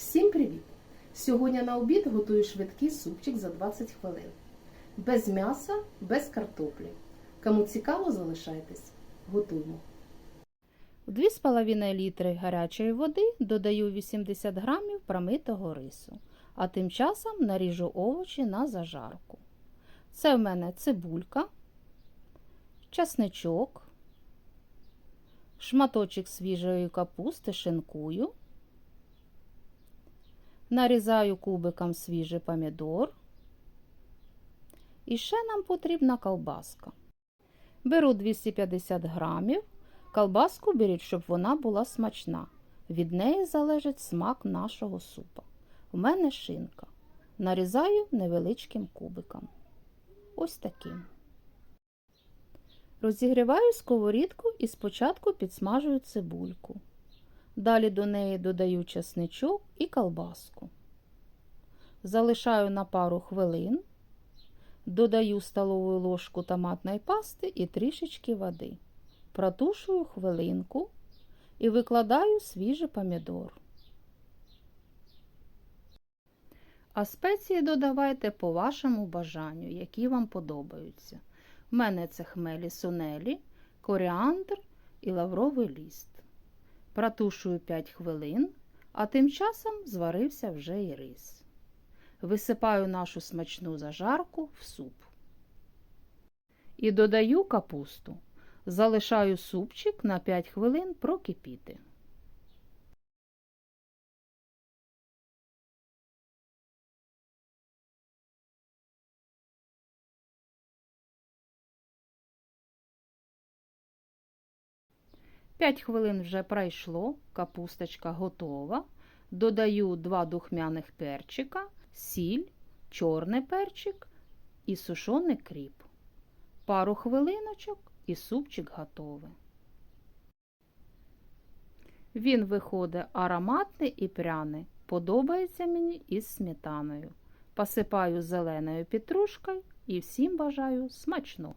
Всім привіт! Сьогодні на обід готую швидкий супчик за 20 хвилин. Без м'яса, без картоплі. Кому цікаво, залишайтесь. Готуємо. В 2,5 літри гарячої води додаю 80 грамів промитого рису, а тим часом наріжу овочі на зажарку. Це в мене цибулька, часничок, шматочок свіжої капусти шинкую, нарізаю кубиком свіжий помідор. І ще нам потрібна ковбаска. Беру 250 грамів. Колбаску беріть, щоб вона була смачна. Від неї залежить смак нашого супа. У мене шинка. Нарізаю невеличким кубиком. Ось таким. Розігріваю сковорідку і спочатку підсмажую цибульку. Далі до неї додаю чесничок і колбаску. Залишаю на пару хвилин. Додаю столову ложку томатної пасти і трішечки води. Протушую хвилинку і викладаю свіжий помідор. А спеції додавайте по вашому бажанню, які вам подобаються. У мене це хмелі сунелі, коріандр і лавровий ліст. Протушую 5 хвилин, а тим часом зварився вже і рис. Висипаю нашу смачну зажарку в суп. І додаю капусту. Залишаю супчик на 5 хвилин прокипіти. П'ять хвилин вже пройшло, капусточка готова. Додаю два духмяних перчика, сіль, чорний перчик і сушоний кріп. Пару хвилиночок і супчик готовий. Він виходить ароматний і пряний. Подобається мені із сметаною. Посипаю зеленою петрушкою і всім бажаю смачно!